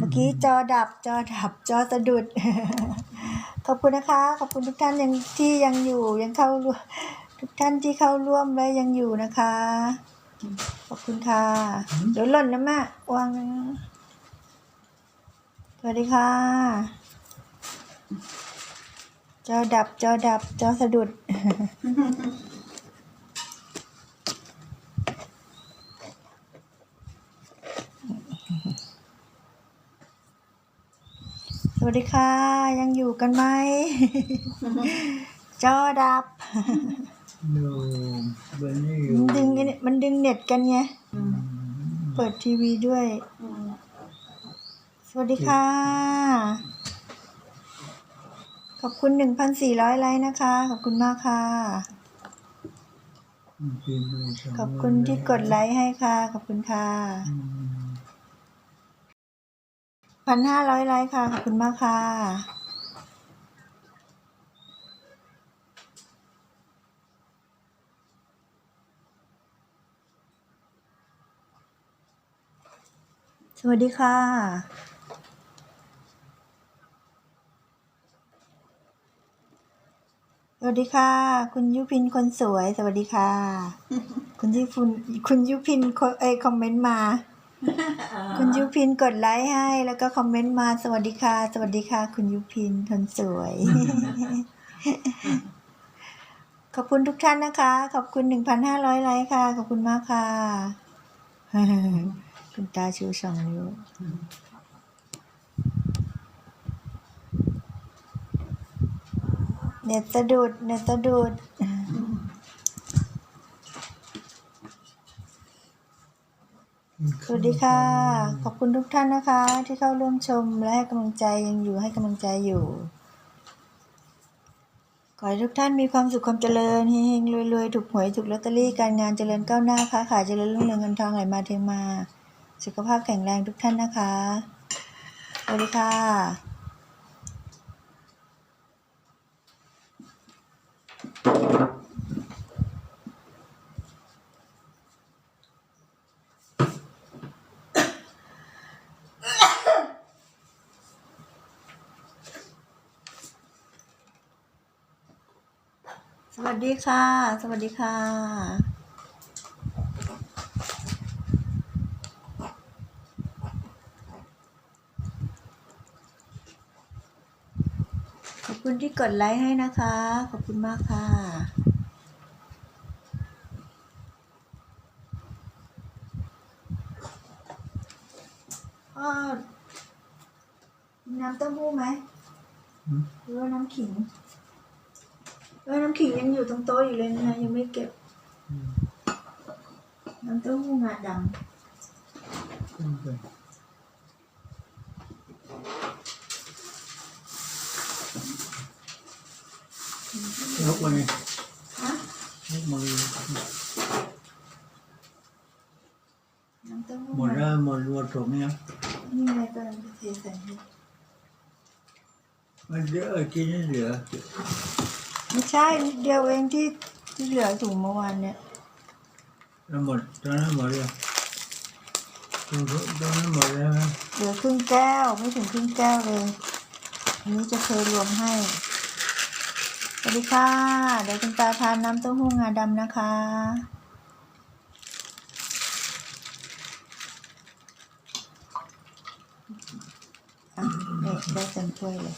เมื่อกี้จอดับจอดับจอสะดุด ขอบคุณนะคะ ขอบคุณทุกท่านยังที่ยังอยู่ยังเข้าร่วมทุกท่านที่เข้าร่วมและยังอยู่นะคะ ขอบคุณค่ะ เดี๋ยวหล่นนะแม่วางนะสวัสดีค่ะ จอดับจอดับจอสะดุด สวัสดีค่ะ ยังอยู่กันไหม จอดับ No, when มันดึง you ไอ้เนี่ยมันดึงเน็ตกันไง เปิดทีวีด้วย สวัสดีค่ะ ขอบคุณหนึ่งพันสี่ร้อยไลค์นะคะ ขอบคุณมากค่ะ ขอบคุณที่กดไลค์ให้ค่ะ ขอบคุณค่ะ พันห้าร้อยไลค์ค่ะ ขอบคุณมากค่ะ สวัสดีค่ะสวัสดีค่ะ คุณยุพินคนสวย สวัสดีค่ะ คุณยุพินคุณยุพินเอคอมเมนต์มา คุณยุพินกดไลค์ให้ แล้วก็คอมเมนต์มาสวัสดีค่ะ สวัสดีค่ะ คุณยุพินคนสวย ขอบคุณทุกท่านนะคะ ขอบคุณหนึ่งพันห้าร้อยไลค์ค่ะ ขอบคุณมากค่ะ คุณตาชูสองนิ้วเน็ตสะดุดเน็ตสะดุด ส วัสดีค่ะ ขอบคุณทุกท่านนะคะ ที่เข้าร่วมชมและให้กำลังใจยังอยู่ให้กำลังใจอยู่ ขอให้ทุกท่านมีความสุขความเจริญเฮงๆรวยๆถูกหวยถูกลอตเตอรี่การงานเจริญก้าวหน้าค้าขายเจริญรุ่งเรืองเงินทองไหลมาเทมา สุขภาพแข็งแรงทุกท่านนะคะสวัสดีค่ะ วัสดีค่ะ สวัสดีค่ะ ขอบคุณที่กดไลค์ให้นะคะ ขอบคุณมากค่ะพ่อมีน้ำเต้าหู้ไหมอืมหรือว่าน้ำขิง เออน้ำขิงยังอยู่ตรงโต๊ะอยู่เลยนะยังไม่เก็บ น้ำเต้าหู้งาดยกมือำฮะยกมือน้ำเต้าหู้หมดแล้วหมดรวดผมเนี่ยนี่ไงกำลังจะเทใส่นี่มันเยอะกินไม่เหลือ ไม่ใช่นิดเดียวเองที่ที่เหลือถุงเมื่อวานเนี่ยแล้วหมดตอนนั้นหมดเลยตอนตอนนั้นหมดแล้วนะเหลือครึ่งแก้วไม่ถึงครึ่งแก้วเลยอันนี้จะเทรวมให้สวัสดีค่ะ เดี๋ยวคุณตาทานน้ำเต้าหู้งาดำนะคะอะนี่ได้เต็มถ้วยเลย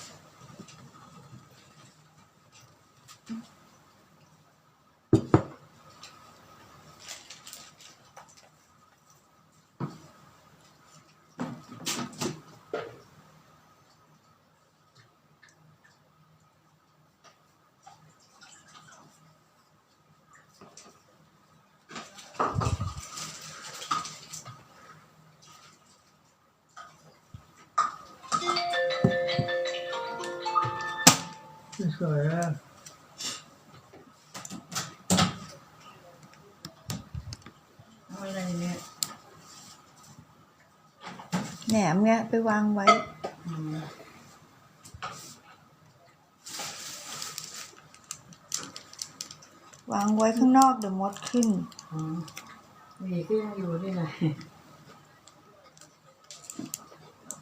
สวยแล้ว เอาอะไรเนี่ย แหนมเงี้ยไปวางไว้วางไว้ข้างนอกเดี๋ยวมดขึ้น มีเครื่องอยู่ด้วยไง